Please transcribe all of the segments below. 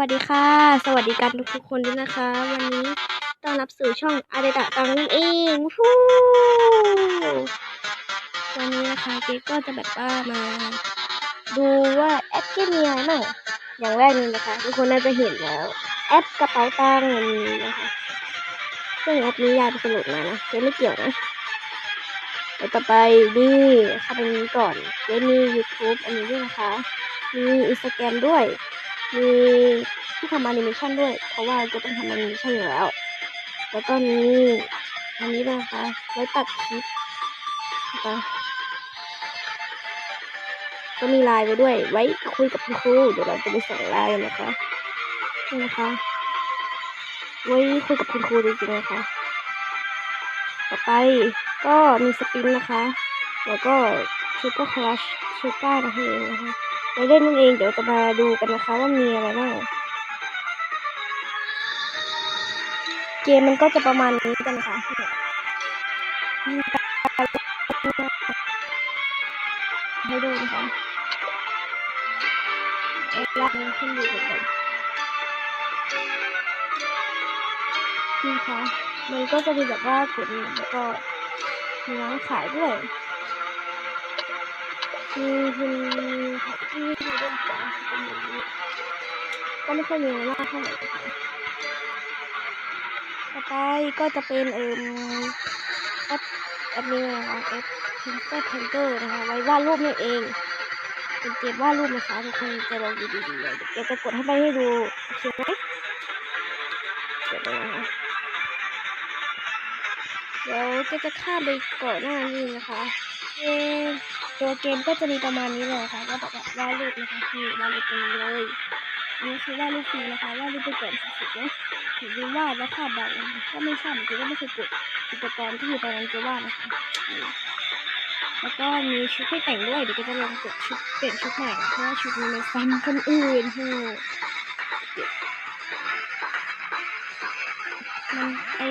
วัสดีค่ะ สวัสดีกันทุกคนด้วยนะคะ วันนี้ต้อนรับสู่ช่องอาเดตะตังนั่นเองฟูวันนี้นะคะเก๊ก็จะแบบว่ามา ดูว่าแอปเกมมีอะไรบ้างอย่างแรกเลยนะคะ ทุกคนน่าจะเห็นแล้ว แอปกระเป๋าตังค์นมีนะคะซึ่งแอปนี้ยายเป็นคนโหลดมานะเก๊ไม่เกี่ยวนะเดี๋ยวต่อไปนี่เข้าไปนี้ก่อนเก๊มี YouTube อันนี้ด้วยนะคะ มีอินสตาแกรมด้วย มีที่ทำแอนิเมชันด้วย เพราะว่าจะต้องทำแอนิเมชันอยู่แล้ว แล้วก็มีอันนี้ด้วยนะคะไว้ตัดคลิปนะคะก็มีไลน์ไว้ด้วย ไว้คุยกับคุณครู เดี๋ยวเราจะไปส่งไลน์นะคะนี่นะคะ ไว้คุยกับคุณครูจริงๆนะคะ ต่อไปก็มีสปินนะคะ แล้วก็ชูเปอร์คลัชชูก้านะคะเองนะคะ ไปเล่นนั่นเองเดี๋ยวจะมาดูกันนะคะว่ามีอะไรบ้างเกมมันก็จะประมาณนี้กันนะคะมีการให้ดูนะคะเอ็กซ์ลักนี้ขึ้นอยู่กับนี่ค่ะมันก็จะมีแบบว่ากดแล้วก็มีร้านขายด้วย มีคุณที่เป็นอย่างนี้ก็ไม่ค่อยมีมากเท่าไหร่ต่อไปก็จะเป็นเอ่มแอปแอปนี้นะคะแอป Printer Painter นะคะไว้วาดรูปนี่เองเป็นเกมวาดรูปนะคะทุกคนจะลองดูดีๆเลยเดี๋ยวจะกดให้ไปให้ดูโอเคไหมเดี๋ยวนะคะเดี๋ยวก็จะข้ามไปก่อนหน้านี้นะคะเออ ตัวเกมก็จะมีประมาณนี้เลยค่ะ ก็แบบว่าวาดรูปนะคะที่วาดรูปตรงนี้เลยอันนี้คือวาดรูปฟรีนะคะวาดรูปไปเก่อนสุดๆนะถึงจะวาดแล้วภาพบางก็ไม่ทราบเหมือนกันก็ไม่เคยกดอุปกรณ์ที่อยู่ตรงนั้นจะวาดนะคะแล้วก็มีชุดให้แต่งด้วยเดี๋ยวก็จะลองกดชุดเปลี่ยนชุดใหม่เพราะว่าชุดนี้มันซ้ำคนอื่นโหมันไอ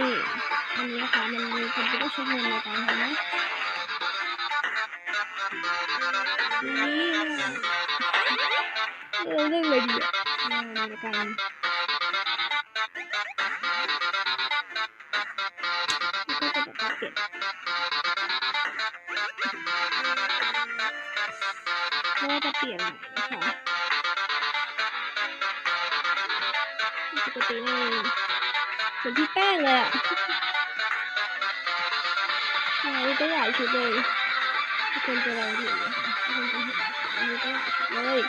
อันนี้นะคะมันมีคนที่ต้องใช้เงินในการทำนะ นี่เออเรื่องอะไรดีอะในการก็จะแบบเปลี่ยนก็จะเปลี่ยนนะคะปกตินี่เหมือนพี่แป้งเลยอะใช่ก็หลายชุดเลย ทุกคนจะลองดูนะคะทุกคนจะเห็นอันนี้ก็เลย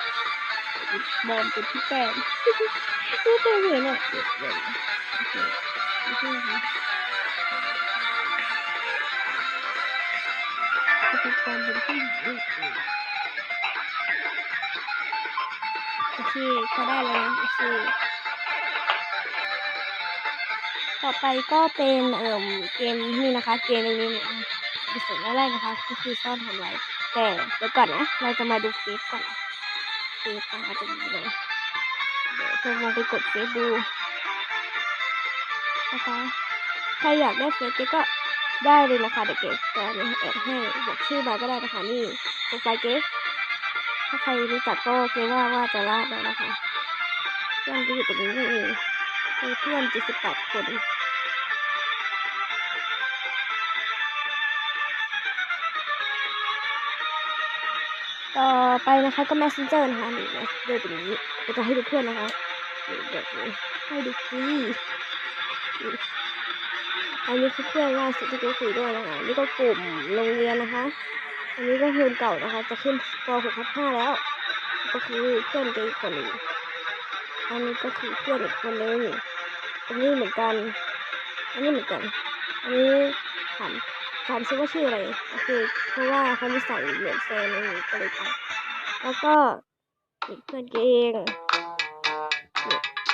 บอลเป็นพี่แป้งก็ตัวเหมือนอะเดี๋ยวเดี๋ยวโอเคโอเคนะคะอุปกรณ์เป็นผู้หญิงโอเคเขาได้แล้วนะโอเคต่อไปก็เป็นเอ่มเกมนี่นะคะ เกมนี้นี่ย เป็นส่วนแรกนะคะ ก็คือซ่อนทำไว้แต่เดี๋ยวก่อนนะ เราจะมาดูเฟซก่อนเฟซนะคะตรงนี้เลยเดี๋ยวจะลองไปกดเฟซดูนะคะใครอยากได้เฟซเก๊ก็ได้เลยนะคะเดี๋ยวเก๊จะแอบให้บอกชื่อมาก็ได้นะคะนี่โปรไฟล์เก๊ถ้าใครรู้จักก็เก๊ว่าว่าจะลาดแล้วนะคะเพื่อนจะอยู่ตรงนี้เองเป็นเพื่อน78คน ต่อไปนะคะก็ messenger นะคะนี่นะเดินตรงนี้เดี๋ยวจะให้ดูเพื่อนนะคะนี่เดี๋ยวให้ดูฟรีอันนี้คือเพื่อนล่าสุดที่กูคุยด้วยนะคะนี่ก็กลุ่มโรงเรียนนะคะ อันนี้ก็เพื่อนเก่านะคะ จะขึ้นป .6 ทับ5แล้ว ก็คือเพื่อนเกอีกคนหนึ่งอันนี้ก็คือเพื่อนอีกคนนึงอันนี้เหมือนกัน อันนี้เหมือนกัน อันนี้ถาม ถามซิว่าชื่ออะไรก็คือ เพราะว่าเขามีใส่เหมือนแฟนอะไรอย่างงี้ก็เลยแล้วก็เพื่อนเกเอง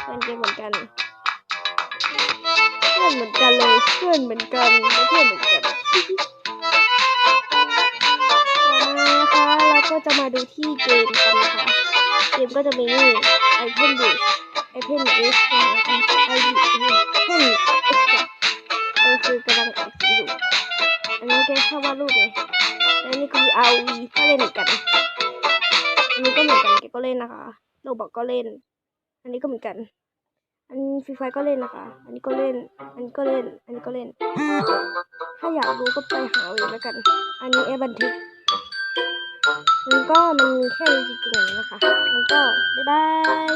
เพื่อนเกเหมือนกัน เพื่อนเหมือนกันเลยเพื่อนเหมือนกันเพื่อนเหมือนกันต่อมานะคะเราก็จะมาดูที่เกมกันนะคะเกมก็จะมีนี่ Item b u s Item S นะคะ และนี่คือ RV ก็เล่นเหมือนกัน อันนี้ก็เหมือนกันแกก็เล่นนะคะโรบอกก็เล่น อันนี้ก็เหมือนกัน อันฟรีไฟก็เล่นนะคะ อันนี้ก็เล่น อันนี้ก็เล่น อันนี้ก็เล่น ถ้าอยากดูก็ไปหาเอาเองแล้วกัน อันนี้แอบันทึกมันก็มันมีแค่นี้จริงๆนะคะ มันก็บ๊ายบาย